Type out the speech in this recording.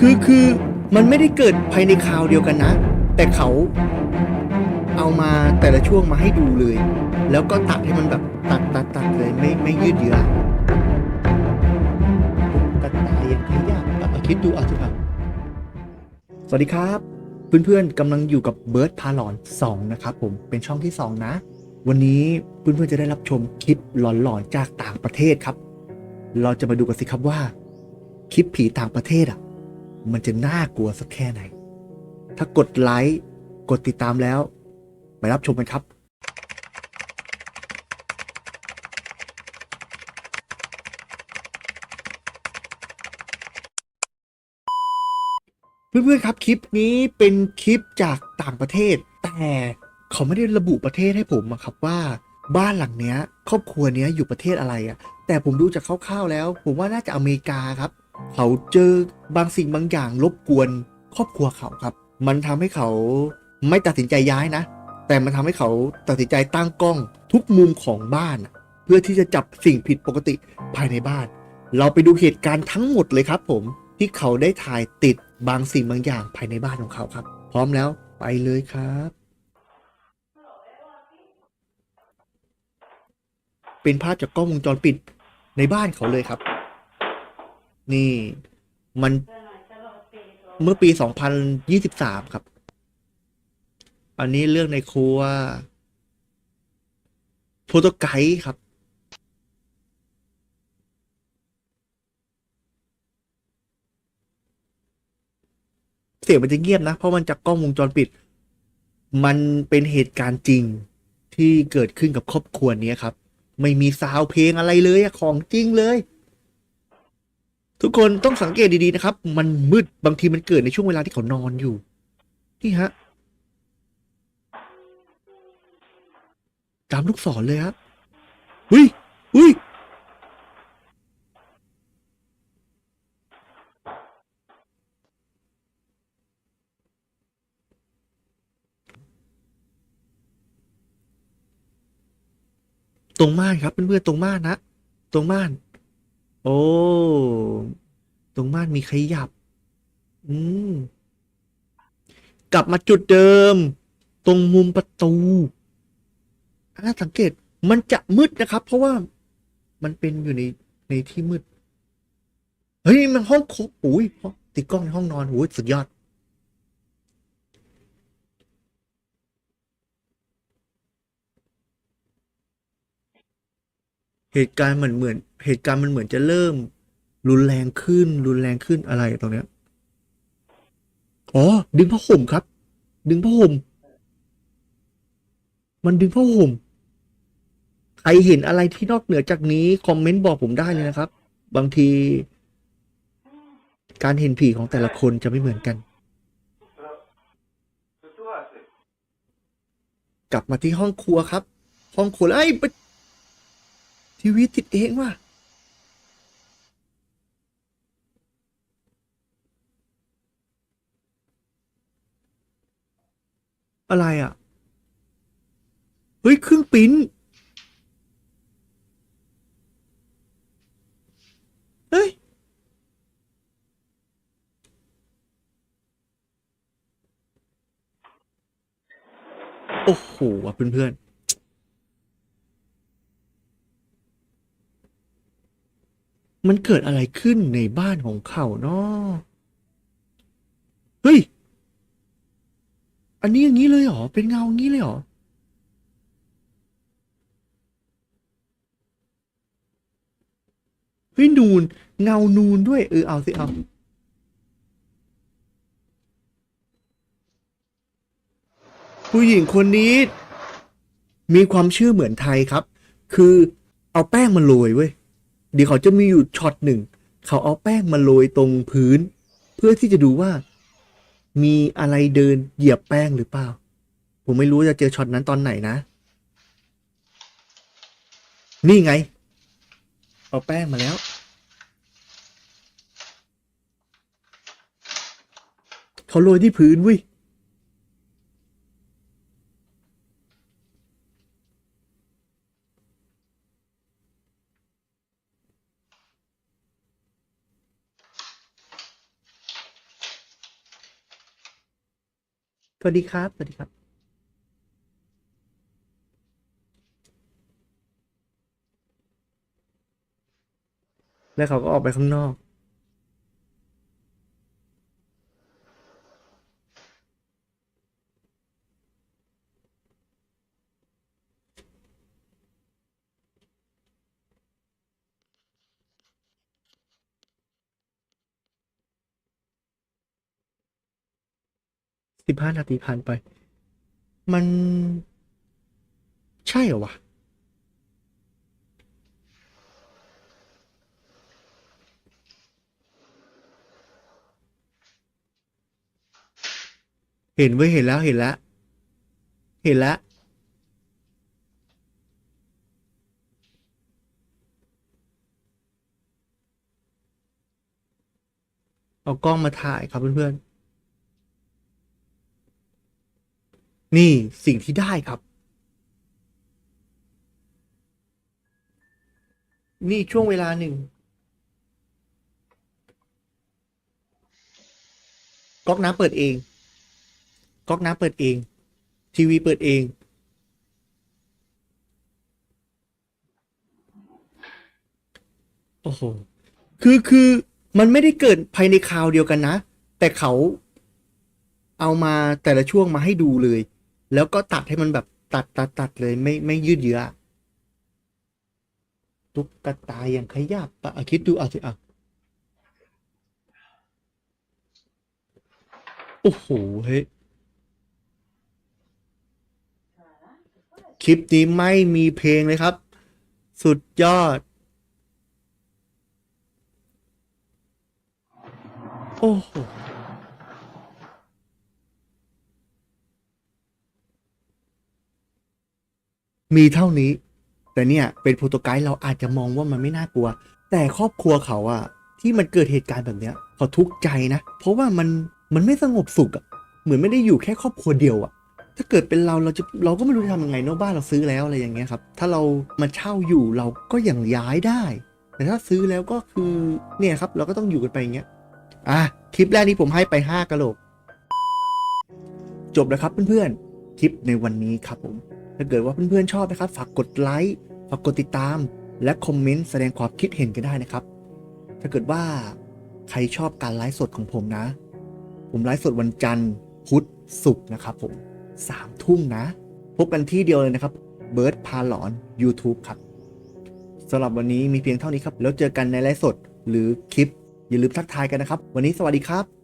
คือคือมันไม่ได้เกิดภายในคราวเดียวกันนะ แต่เขาเอามาแต่ละช่วงมาให้ดูเลย แล้วก็ตัดให้มันแบบตัดตัดตัดเลยไม่ไม่ยืดเยื้อตัดตายยังไงยากเอาคิดดูเอาสิครับสวัสดีครับ เพื่อนๆกำลังอยู่กับเบิร์ดพาหลอน 2 นะครับผมเป็นช่องที่ 2 นะ วันนี้เพื่อนๆจะได้รับชมคลิปหลอนๆจากต่างประเทศครับ เราจะมาดูกันสิครับว่า คลิปผีต่างประเทศอะ มันจะน่ากลัวสักแค่ไหน ถ้ากดไลค์ กดติดตามแล้ว ไปรับชมกันครับ เพื่อนๆครับคลิปนี้เป็นคลิปจากต่างประเทศ แต่เขาไม่ได้ระบุประเทศให้ผมอะครับว่าบ้านหลังเนี้ย ครอบครัวเนี้ยอยู่ประเทศอะไรอะแต่ผมดูจากคร่าวๆแล้ว ผมว่าน่าจะอเมริกาครับ เขาเจอบางสิ่งบางอย่างรบกวนครอบครัวเขาครับ มันทำให้เขาไม่ตัดสินใจย้ายนะ แต่มันทำให้เขาตัดสินใจตั้งกล้องทุกมุมของบ้าน เพื่อที่จะจับสิ่งผิดปกติภายในบ้าน เราไปดูเหตุการณ์ทั้งหมดเลยครับ ผมที่เขาได้ถ่ายติดบางสิ่งบางอย่างภายในบ้านของเขาครับ พร้อมแล้วไปเลยครับ เป็นภาพจากกล้องวงจรปิดในบ้านเขาเลยครับ นี่มันเมื่อปี 2023 ครับ อันนี้เรื่องในครัวโฟโตไกด์ครับ เสียงมันจะเงียบนะ เพราะมันจากกล้องวงจรปิด มันเป็นเหตุการณ์จริงที่เกิดขึ้นกับครอบครัวนี้ครับ ไม่มีซาวเพลงอะไรเลยของจริงเลย ทุกคนต้องสังเกตดีๆนะครับ มันมืดบางทีมันเกิดในช่วงเวลาที่เขานอนอยู่ นี่ฮะ ตามลูกศรเลยครับหุยหุยตรงม่านครับเพื่อนๆตรงม่านนะตรงม่าน โอ้ ตรงม่านมีขยับ อืม กลับมาจุดเดิม ตรงมุมประตูอ่าสังเกตมันจะมืดนะครับ เพราะว่ามันเป็นอยู่ในในที่มืด เฮ้ย มันห้องโคอุ้ยติดกล้องในห้องนอนโอ้ยสุดยอด เหตุการณ์เหมือนเหมือน เหตุการณ์มันเหมือนจะเริ่ม รุนแรงขึ้น รุนแรงขึ้นอะไรตรงเนี้ยอ๋อ ดึงผ้าห่มครับ ดึงผ้าห่มมันดึงผ้าห่มใครเห็นอะไรที่นอกเหนือจากนี้คอมเมนต์บอกผมได้เลยนะครับ บางที การเห็นผีของแต่ละคนจะไม่เหมือนกัน กลับมาที่ห้องครัวครับ ห้องครัวแล้วไอ้ ทีวีติดเองว่ะอะไรอะ เฮ้ย เครื่องปิ้นเฮ้ย โอ้โหว่ะเพื่อนๆ มันเกิดอะไรขึ้นในบ้านของเขาเนาะเฮ้ย อันนี้อย่างนี้เลยเหรอ เป็นเงาอย่างนี้เลยเหรอ เฮ้ย นูน เงานูนด้วย เออ เอาสิ เอาผู้หญิงคนนี้ มีความเชื่อเหมือนไทยครับ คือเอาแป้งมาโรยเว้ย เดี๋ยวเขาจะมีอยู่ช็อตหนึ่ง เขาเอาแป้งมาโรยตรงพื้น เพื่อที่จะดูว่า มีอะไรเดินเหยียบแป้งหรือเปล่า ผมไม่รู้จะเจอช็อตนั้นตอนไหนนะ นี่ไง เอาแป้งมาแล้ว เขาโรยที่พื้นเว้ย วัสดีครับ สวัสดีครับ แล้วเขาก็ออกไปข้างนอก สิบห้านาทีผ่านไป มันใช่เหรอวะเห็นเว้เห็นแล้วเห็นแล้ว เห็นแล้ว เอากล้องมาถ่ายครับเพื่อนๆ นี่สิ่งที่ได้ครับ นี่ช่วงเวลาหนึ่งก๊อกน้ำเปิดเองก๊อกน้ำเปิดเอง ทีวีเปิดเอง โอ้โห คือคือมันไม่ได้เกิดภายในคราวเดียวกันนะ แต่เขาเอามาแต่ละช่วงมาให้ดูเลย แล้วก็ตัดให้มันแบบตัดตัดตัดเลยไม่ไม่ยืดเยื้อตุ๊กตาอย่างขยับปะอะคิดดูเอาสิอะโอ้โหเฮ้ยคลิปนี้ไม่มีเพลงเลยครับ สุดยอด โอ้โห มีเท่านี้ แต่เนี่ยเป็นโปรโตไกด์เราอาจจะมองว่ามันไม่น่ากลัว แต่ครอบครัวเขาอะที่มันเกิดเหตุการณ์แบบเนี้ยเขาทุกข์ใจนะ เพราะว่ามันมันไม่สงบสุขอะเหมือนไม่ได้อยู่แค่ครอบครัวเดียวอะถ้าเกิดเป็นเราเราจะเราก็ไม่รู้จะทำยังไงเนอะบ้านเราซื้อแล้วอะไรอย่างเงี้ยครับ ถ้าเรามาเช่าอยู่เราก็อย่างย้ายได้ แต่ถ้าซื้อแล้วก็คือเนี่ยครับ เราก็ต้องอยู่กันไปอย่างเงี้ยอะคลิปแรกนี้ผมให้ไปห้ากะโหลกจบแล้วครับเพื่อนๆคลิปในวันนี้ครับผม ถ้าเกิดว่าเพื่อนๆชอบนะครับ ฝากกดไลค์ ฝากกดติดตาม และคอมเมนต์แสดงความคิดเห็นกันได้นะครับ ถ้าเกิดว่าใครชอบการไลฟ์สดของผมนะ ผมไลฟ์สดวันจันทร์พุธศุกร์นะครับผมสามทุ่มนะ พบกันที่เดียวเลยนะครับเบิร์ดพาหลอน YouTube ครับสำหรับวันนี้มีเพียงเท่านี้ครับ แล้วเจอกันในไลฟ์สดหรือคลิป อย่าลืมทักทายกันนะครับ วันนี้สวัสดีครับ